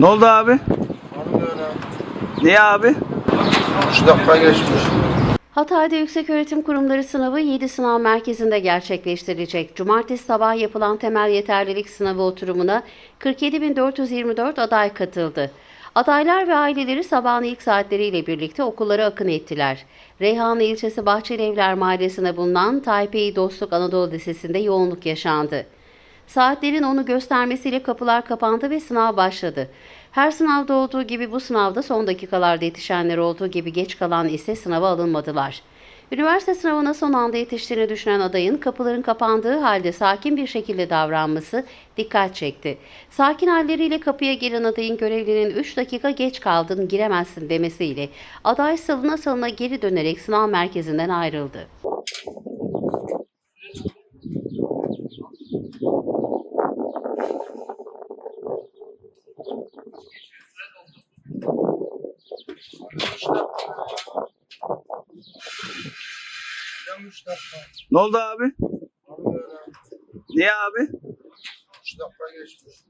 Ne oldu abi? Niye abi? 3 dakika geçmiş. Hatay'da Yükseköğretim Kurumları sınavı 7 sınav merkezinde gerçekleştirilecek. Cumartesi sabah yapılan temel yeterlilik sınavı oturumuna 47.424 aday katıldı. Adaylar ve aileleri sabahın ilk saatleriyle birlikte okullara akın ettiler. Reyhanlı ilçesi Bahçelievler Mahallesi'nde bulunan Taipei Dostluk Anadolu Lisesi'nde yoğunluk yaşandı. Saatlerin onu göstermesiyle kapılar kapandı ve sınav başladı. Her sınavda olduğu gibi bu sınavda son dakikalarda yetişenler olduğu gibi geç kalan ise sınava alınmadılar. Üniversite sınavına son anda yetiştiğini düşünen adayın kapıların kapandığı halde sakin bir şekilde davranması dikkat çekti. Sakin halleriyle kapıya gelen adayın görevlinin 3 dakika geç kaldın giremezsin demesiyle aday salına salına geri dönerek sınav merkezinden ayrıldı. Neden 3 dakika? Ne oldu abi? Niye abi? 3 dakika geçmiş.